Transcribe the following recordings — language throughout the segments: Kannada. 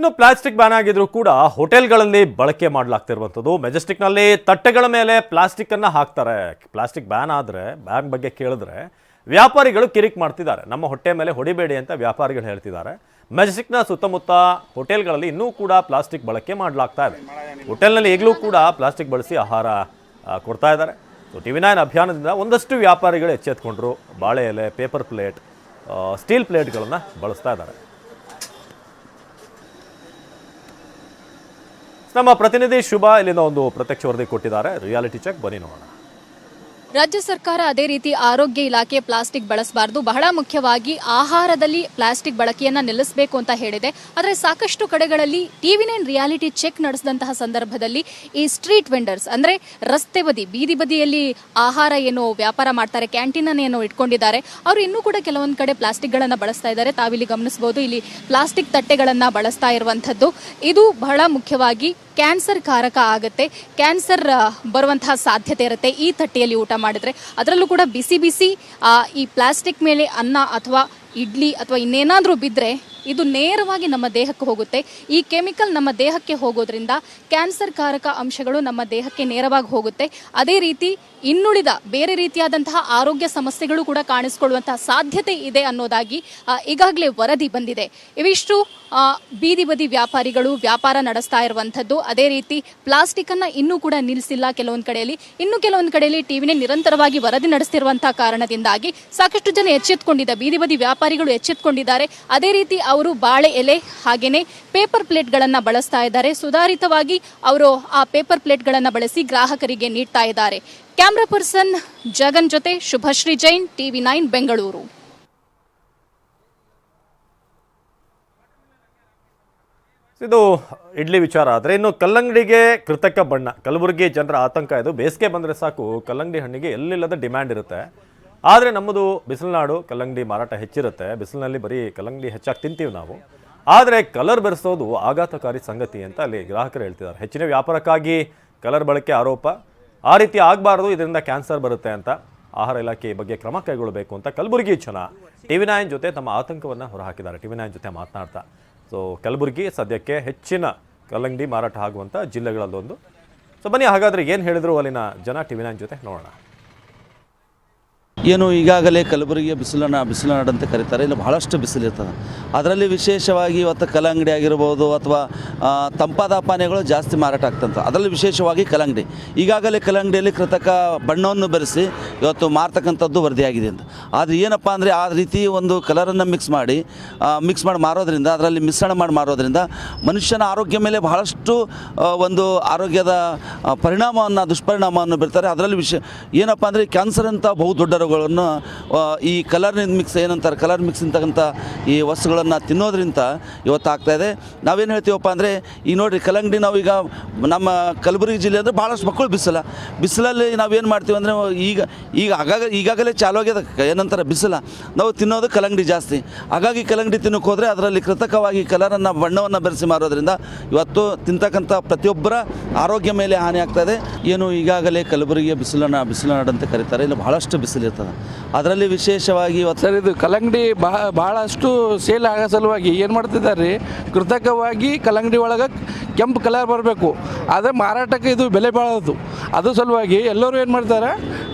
ಇನ್ನು ಪ್ಲಾಸ್ಟಿಕ್ ಬ್ಯಾನ್ ಆಗಿದ್ರು ಕೂಡ ಹೋಟೆಲ್ಗಳಲ್ಲಿ ಬಳಕೆ ಮಾಡಲಾಗ್ತಿರುವಂಥದ್ದು. ಮೆಜೆಸ್ಟಿಕ್ನಲ್ಲಿ ತಟ್ಟೆಗಳ ಮೇಲೆ ಪ್ಲಾಸ್ಟಿಕ್ ಅನ್ನ ಹಾಕ್ತಾರೆ. ಪ್ಲಾಸ್ಟಿಕ್ ಬ್ಯಾನ್ ಆದರೆ, ಬ್ಯಾನ್ ಬಗ್ಗೆ ಕೇಳಿದ್ರೆ ವ್ಯಾಪಾರಿಗಳು ಕಿರಿಕ್ ಮಾಡ್ತಿದ್ದಾರೆ. ನಮ್ಮ ಹೊಟ್ಟೆ ಮೇಲೆ ಹೊಡಿಬೇಡಿ ಅಂತ ವ್ಯಾಪಾರಿಗಳು ಹೇಳ್ತಿದ್ದಾರೆ. ಮೆಜೆಸ್ಟಿಕ್ನ ಸುತ್ತಮುತ್ತ ಹೋಟೆಲ್ಗಳಲ್ಲಿ ಇನ್ನೂ ಕೂಡ ಪ್ಲಾಸ್ಟಿಕ್ ಬಳಕೆ ಮಾಡಲಾಗ್ತಾ ಇದೆ. ಹೋಟೆಲ್ನಲ್ಲಿ ಈಗಲೂ ಕೂಡ ಪ್ಲಾಸ್ಟಿಕ್ ಬಳಸಿ ಆಹಾರ ಕೊಡ್ತಾ ಇದ್ದಾರೆ. ಸೊ, ಟಿ ವಿ ನೈನ್ ಅಭಿಯಾನದಿಂದ ಒಂದಷ್ಟು ವ್ಯಾಪಾರಿಗಳು ಎಚ್ಚೆತ್ಕೊಂಡ್ರು. ಬಾಳೆ ಎಲೆ, ಪೇಪರ್ ಪ್ಲೇಟ್ ಸ್ಟೀಲ್ ಪ್ಲೇಟ್ಗಳನ್ನು ಬಳಸ್ತಾ ಇದ್ದಾರೆ. ನಮ್ಮ ಪ್ರತಿನಿಧಿ ಶುಭ ಇಲ್ಲಿಂದ ಒಂದು ಪ್ರತ್ಯಕ್ಷ ವರದಿ ಕೊಟ್ಟಿದ್ದಾರೆ. ರಿಯಾಲಿಟಿ ಚೆಕ್ ಬನ್ನಿ ನೋಡೋಣ. ರಾಜ್ಯ ಸರ್ಕಾರ ಅದೇ ರೀತಿ ಆರೋಗ್ಯ ಇಲಾಖೆ ಪ್ಲಾಸ್ಟಿಕ್ ಬಳಸಬಾರದು. ಬಹಳ ಮುಖ್ಯವಾಗಿ ಆಹಾರದಲ್ಲಿ ಪ್ಲಾಸ್ಟಿಕ್ ಬಳಕೆಯನ್ನ ನಿಲ್ಲಿಸಬೇಕು ಅಂತ ಹೇಳಿದೆ. ಆದರೆ ಸಾಕಷ್ಟು ಕಡೆಗಳಲ್ಲಿ ಟಿವಿ ನೈನ್ ರಿಯಾಲಿಟಿ ಚೆಕ್ ನಡೆಸಿದಂತಹ ಸಂದರ್ಭದಲ್ಲಿ ಈ ಸ್ಟ್ರೀಟ್ ವೆಂಡರ್ಸ್, ಅಂದ್ರೆ ರಸ್ತೆ ಬದಿ, ಬೀದಿ ಬದಿಯಲ್ಲಿ ಆಹಾರ ಏನು ವ್ಯಾಪಾರ ಮಾಡ್ತಾರೆ ಕ್ಯಾಂಟೀನ್ ಏನೋ ಇಟ್ಕೊಂಡಿದ್ದಾರೆ, ಅವರು ಇನ್ನೂ ಕೂಡ ಕೆಲವೊಂದು ಕಡೆ ಪ್ಲಾಸ್ಟಿಕ್ ಗಳನ್ನ ಬಳಸ್ತಾ ಇದ್ದಾರೆ. ತಾವಿಲ್ಲಿ ಗಮನಿಸಬಹುದು ಇಲ್ಲಿ ಪ್ಲಾಸ್ಟಿಕ್ ತಟ್ಟೆಗಳನ್ನ ಬಳಸ್ತಾ ಇರುವಂತದ್ದು ಇದು ಬಹಳ ಮುಖ್ಯವಾಗಿ ಕ್ಯಾನ್ಸರ್ ಕಾರಕ ಆಗುತ್ತೆ, ಕ್ಯಾನ್ಸರ್ ಬರುವಂತಹ ಸಾಧ್ಯತೆ ಇರುತ್ತೆ ಈ ತಟ್ಟೆಯಲ್ಲಿ ಊಟ ಮಾಡಿದ್ರೆ. ಅದರಲ್ಲೂ ಕೂಡ ಬಿಸಿ ಬಿಸಿ ಈ ಪ್ಲಾಸ್ಟಿಕ್ ಮೇಲೆ ಅನ್ನ ಅಥವಾ ಇಡ್ಲಿ ಅಥವಾ ಇನ್ನೇನಾದರೂ ಬಿದ್ದರೆ ಇದು ನೇರವಾಗಿ ನಮ್ಮ ದೇಹಕ್ಕೆ ಹೋಗುತ್ತೆ. ಈ ಕೆಮಿಕಲ್ ನಮ್ಮ ದೇಹಕ್ಕೆ ಹೋಗೋದ್ರಿಂದ ಕ್ಯಾನ್ಸರ್ ಕಾರಕ ಅಂಶಗಳು ನಮ್ಮ ದೇಹಕ್ಕೆ ನೇರವಾಗಿ ಹೋಗುತ್ತೆ. ಅದೇ ರೀತಿ ಇನ್ನುಳಿದ ಬೇರೆ ರೀತಿಯಾದಂತಹ ಆರೋಗ್ಯ ಸಮಸ್ಯೆಗಳು ಕೂಡ ಕಾಣಿಸ್ಕೊಳ್ಳುವಂತಹ ಸಾಧ್ಯತೆ ಇದೆ ಅನ್ನೋದಾಗಿ ಈಗಾಗಲೇ ವರದಿ ಬಂದಿದೆ. ಇವಿಷ್ಟು ಬೀದಿ ಬದಿ ವ್ಯಾಪಾರಿಗಳು ವ್ಯಾಪಾರ ನಡೆಸ್ತಾ ಇರುವಂಥದ್ದು. ಅದೇ ರೀತಿ ಪ್ಲಾಸ್ಟಿಕ್ ಅನ್ನ ಇನ್ನೂ ಕೂಡ ನಿಲ್ಲಿಸಿಲ್ಲ ಕೆಲವೊಂದು ಕಡೆಯಲ್ಲಿ. ಇನ್ನು ಕೆಲವೊಂದು ಕಡೆಯಲ್ಲಿ ಟಿವಿನೇ ನಿರಂತರವಾಗಿ ವರದಿ ನಡೆಸ್ತಿರುವಂತಹ ಕಾರಣದಿಂದಾಗಿ ಸಾಕಷ್ಟು ಜನ ಎಚ್ಚೆತ್ಕೊಂಡಿದ್ದ, ಬೀದಿ ಬದಿ ವ್ಯಾಪಾರಿಗಳು ಎಚ್ಚೆತ್ಕೊಂಡಿದ್ದಾರೆ. ಅದೇ ರೀತಿ ಅವರು ಬಾಳೆ ಎಲೆ ಹಾಗೆಯೇ ಪೇಪರ್ ಪ್ಲೇಟ್ಗಳನ್ನು ಬಳಸ್ತಾ ಇದ್ದಾರೆ. ಸುಧಾರಿತವಾಗಿ ಅವರು ಆ ಪೇಪರ್ ಪ್ಲೇಟ್ಗಳನ್ನು ಬಳಸಿ ಗ್ರಾಹಕರಿಗೆ ನೀಡ್ತಾ ಇದ್ದಾರೆ. ಕ್ಯಾಮ್ರಾ ಪರ್ಸನ್ ಜಗನ್ ಜೊತೆ ಶುಭಶ್ರೀ ಜೈನ್ ಟಿವಿ ನೈನ್, ಬೆಂಗಳೂರು. ಇದು ಇಡ್ಲಿ ವಿಚಾರ ಆದರೆ ಇನ್ನು ಕಲ್ಲಂಗಡಿಗೆ ಕೃತಕ ಬಣ್ಣ. ಕಲಬುರಗಿ ಜನರ ಆತಂಕ ಇದು. ಬೇಸಿಗೆ ಬಂದರೆ ಸಾಕು, ಕಲ್ಲಂಗಡಿ ಹಣ್ಣಿಗೆ ಎಲ್ಲಿಲ್ಲದ ಡಿಮ್ಯಾಂಡ್ ಇರುತ್ತೆ. ಆದರೆ ನಮ್ಮದು ಬಿಸಿಲುನಾಡು ಕಲ್ಲಂಗಡಿ ಮಾರಾಟ ಹೆಚ್ಚಿರುತ್ತೆ. ಬಿಸಿಲಿನಲ್ಲಿ ಬರೀ ಕಲ್ಲಂಗಡಿ ಹೆಚ್ಚಾಗಿ ತಿಂತೀವಿ ನಾವು. ಆದರೆ ಕಲರ್ ಬೆರೆಸೋದು ಆಘಾತಕಾರಿ ಸಂಗತಿ ಅಂತ ಅಲ್ಲಿ ಗ್ರಾಹಕರು ಹೇಳ್ತಿದ್ದಾರೆ. ಹೆಚ್ಚಿನ ವ್ಯಾಪಾರಕ್ಕಾಗಿ ಕಲರ್ ಬಳಕೆ ಆರೋಪ. ಆ ರೀತಿ ಆಗಬಾರ್ದು, ಇದರಿಂದ ಕ್ಯಾನ್ಸರ್ ಬರುತ್ತೆ ಅಂತ ಆಹಾರ ಇಲಾಖೆ ಬಗ್ಗೆ ಕ್ರಮ ಕೈಗೊಳ್ಳಬೇಕು ಅಂತ ಕಲಬುರಗಿ ಜನ ಟಿವಿ ನೈನ್ ಜೊತೆ ತಮ್ಮ ಆತಂಕವನ್ನು ಹೊರಹಾಕಿದ್ದಾರೆ. ಟಿವಿ ನೈನ್ ಜೊತೆ ಮಾತನಾಡ್ತಾ. ಸೊ ಕಲಬುರಗಿ ಸದ್ಯಕ್ಕೆ ಹೆಚ್ಚಿನ ಕಲ್ಲಂಗಡಿ ಮಾರಾಟ ಆಗುವಂಥ ಜಿಲ್ಲೆಗಳಲ್ಲೊಂದು. ಸೊ ಬನ್ನಿ, ಹಾಗಾದರೆ ಏನು ಹೇಳಿದ್ರು ಅಲ್ಲಿನ ಜನ ಟಿವಿ ನೈನ್ ಜೊತೆ ನೋಡೋಣ. ಏನು ಈಗಾಗಲೇ ಕಲಬುರಗಿಯ ಬಿಸಿಲನ ಬಿಸಿಲುನಾಡು ಅಂತ ಕರೀತಾರೆ. ಇಲ್ಲಿ ಬಹಳಷ್ಟು ಬಿಸಿಲಿರ್ತದೆ ಅದರಲ್ಲಿ ವಿಶೇಷವಾಗಿ ಇವತ್ತು ಕಲ್ಲಂಗಡಿ ಆಗಿರ್ಬೋದು ಅಥವಾ ತಂಪಾದ ಪಾನೀಯಗಳು ಜಾಸ್ತಿ ಮಾರಾಟ ಆಗ್ತಂತ. ಅದರಲ್ಲಿ ವಿಶೇಷವಾಗಿ ಕಲ್ಲಂಗಡಿ. ಈಗಾಗಲೇ ಕಲ್ಲಂಗಡಿಯಲ್ಲಿ ಕೃತಕ ಬಣ್ಣವನ್ನು ಬೆರೆಸಿ ಇವತ್ತು ಮಾರ್ತಕ್ಕಂಥದ್ದು ವರದಿಯಾಗಿದೆ ಅಂತ. ಆದರೆ ಏನಪ್ಪ ಅಂದರೆ ಆ ರೀತಿ ಒಂದು ಕಲರನ್ನು ಮಿಕ್ಸ್ ಮಾಡಿ ಮಿಕ್ಸ್ ಮಾಡಿ ಮಾರೋದ್ರಿಂದ, ಅದರಲ್ಲಿ ಮಿಶ್ರಣ ಮಾಡಿ ಮಾರೋದ್ರಿಂದ ಮನುಷ್ಯನ ಆರೋಗ್ಯ ಮೇಲೆ ಬಹಳಷ್ಟು ಒಂದು ಆರೋಗ್ಯದ ಪರಿಣಾಮವನ್ನು, ದುಷ್ಪರಿಣಾಮವನ್ನು ಬೀರ್ತಾರೆ ಅದರಲ್ಲಿ ವಿಷಯ ಏನಪ್ಪ ಅಂದರೆ ಕ್ಯಾನ್ಸರ್ ಅಂತ ಬಹು ದೊಡ್ಡ ಆ, ಈ ಕಲರ್ ಮಿಕ್ಸ್ ಏನಂತಾರೆ ಕಲರ್ ಮಿಕ್ಸ್ ಅಂತಕ್ಕಂಥ ಈ ವಸ್ತುಗಳನ್ನು ತಿನ್ನೋದ್ರಿಂದ ಇವತ್ತು ಇದೆ. ನಾವೇನು ಹೇಳ್ತೀವಪ್ಪ ಅಂದರೆ ಈ ನೋಡಿರಿ ಕಲಂಗಡಿ ನಾವೀಗ ನಮ್ಮ ಕಲಬುರಗಿ ಜಿಲ್ಲೆ ಅಂದರೆ ಭಾಳಷ್ಟು ಮಕ್ಕಳು ಬಿಸಿಲ. ಬಿಸಿಲಲ್ಲಿ ನಾವೇನು ಮಾಡ್ತೀವಿ ಅಂದರೆ ಈಗ ಈಗ ಆಗಾಗ ಈಗಾಗಲೇ ಚಾಲು ಆಗ್ಯದ. ಏನಂತಾರೆ ಬಿಸಿಲ. ನಾವು ತಿನ್ನೋದು ಕಲ್ಲಂಗಡಿ ಜಾಸ್ತಿ. ಹಾಗಾಗಿ ಕಲಂಗಡಿ ತಿನ್ನೋಕೆ ಹೋದರೆ ಅದರಲ್ಲಿ ಕೃತಕವಾಗಿ ಕಲರನ್ನು ಬಣ್ಣವನ್ನು ಬೆರೆಸಿ ಮಾರೋದ್ರಿಂದ ಇವತ್ತು ತಿಂತಕ್ಕಂಥ ಪ್ರತಿಯೊಬ್ಬರ ಆರೋಗ್ಯ ಮೇಲೆ ಹಾನಿ ಆಗ್ತಾ ಇದೆ. ಏನು ಈಗಾಗಲೇ ಕಲಬುರಗಿಯ ಬಿಸಿಲನ್ನು ಬಿಸಿಲುನಾಡು ಅಂತ ಕರೀತಾರೆ. ಇಲ್ಲಿ ಬಹಳಷ್ಟು ಬಿಸಿಲಿರ್ತದೆ. ಅದರಲ್ಲಿ ವಿಶೇಷವಾಗಿ ಇವತ್ತು ಸರ್, ಇದು ಕಲ್ಲಂಗಡಿ ಬಹಳಷ್ಟು ಭಾಳಷ್ಟು ಸೇಲ್ ಆಗೋ ಸಲುವಾಗಿ ಏನು ಮಾಡ್ತಿದ್ದಾರೆ ರೀ ಕೃತಕವಾಗಿ ಕಲ್ಲಂಗಡಿ ಒಳಗೆ ಕೆಂಪು ಕಲರ್ ಬರಬೇಕು. ಆದರೆ ಮಾರಾಟಕ್ಕೆ ಇದು ಬೆಲೆ ಬಾಳೋದು. ಅದು ಸಲುವಾಗಿ ಎಲ್ಲರೂ ಏನು ಮಾಡ್ತಾರೆ,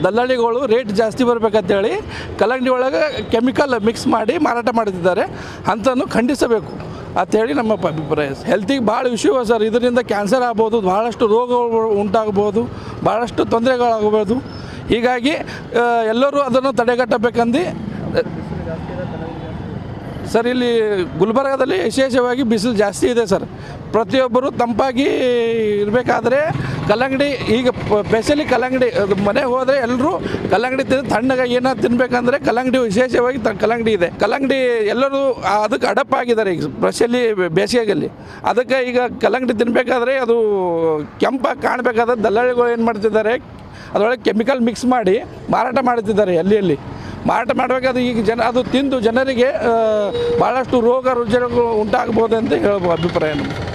ದಲ್ಲಾಳಿಗಳು ರೇಟ್ ಜಾಸ್ತಿ ಬರ್ಬೇಕಂತೇಳಿ ಕಲ್ಲಂಗಡಿ ಒಳಗೆ ಕೆಮಿಕಲ್ ಮಿಕ್ಸ್ ಮಾಡಿ ಮಾರಾಟ ಮಾಡ್ತಿದ್ದಾರೆ. ಅಂಥನ್ನು ಖಂಡಿಸಬೇಕು. ಅಂತೇಳಿ ನಮ್ಮ ಅಭಿಪ್ರಾಯ. ಹೆಲ್ತಿಗೆ ಭಾಳ ವಿಷಯ ಸರ್, ಇದರಿಂದ ಕ್ಯಾನ್ಸರ್ ಆಗ್ಬೋದು ಭಾಳಷ್ಟು ರೋಗಗಳು ಉಂಟಾಗ್ಬೋದು ಭಾಳಷ್ಟು ತೊಂದರೆಗಳಾಗಬಹುದು ಹೀಗಾಗಿ ಎಲ್ಲರೂ ಅದನ್ನು ತಡೆಗಟ್ಟಬೇಕಂದು ಸರ್, ಇಲ್ಲಿ ಗುಲ್ಬರ್ಗಾದಲ್ಲಿ ವಿಶೇಷವಾಗಿ ಬಿಸಿಲು ಜಾಸ್ತಿ ಇದೆ, ಸರ್. ಪ್ರತಿಯೊಬ್ಬರು ತಂಪಾಗಿ ಇರಬೇಕಾದ್ರೆ ಕಲ್ಲಂಗಡಿ, ಈಗ ಸ್ಪೆಷಲಿ ಕಲ್ಲಂಗಡಿ ಮನೆ ಹೋದರೆ ಎಲ್ಲರೂ ಕಲ್ಲಂಗಡಿ ತಿಂದು ತಣ್ಣಗೆ ಏನಾದ್ರು ತಿನ್ಬೇಕಂದ್ರೆ ಕಲ್ಲಂಗಡಿ ವಿಶೇಷವಾಗಿ ತ, ಕಲ್ಲಂಗಡಿ ಇದೆ. ಕಲ್ಲಂಗಡಿ ಎಲ್ಲರೂ ಅದಕ್ಕೆ ಅಡಪ್ ಆಗಿದ್ದಾರೆ ಈಗ ಸ್ಪೆಷಲಿ ಬೇಸಿಗೆಯಲ್ಲಿ. ಅದಕ್ಕೆ ಈಗ ಕಲ್ಲಂಗಡಿ ತಿನ್ನಬೇಕಾದ್ರೆ ಅದು ಕೆಂಪಾಗಿ ಕಾಣಬೇಕಾದ್ರೆ ದಲ್ಲಾಳಿಗಳು ಏನು ಮಾಡ್ತಿದ್ದಾರೆ ಅದರೊಳಗೆ ಕೆಮಿಕಲ್ ಮಿಕ್ಸ್ ಮಾಡಿ ಮಾರಾಟ ಮಾಡುತ್ತಿದ್ದಾರೆ ಅಲ್ಲಿ ಮಾರಾಟ ಮಾಡಬೇಕಾದ್ರೆ ಈಗ ಜನ, ಅದು ತಿಂದು ಜನರಿಗೆ ಭಾಳಷ್ಟು ರೋಗ ರುಜಿನಗಳು ಉಂಟಾಗ್ಬೋದು ಅಂತ ಹೇಳ್ಬೋದು ಅಭಿಪ್ರಾಯ ನಮ್ದು.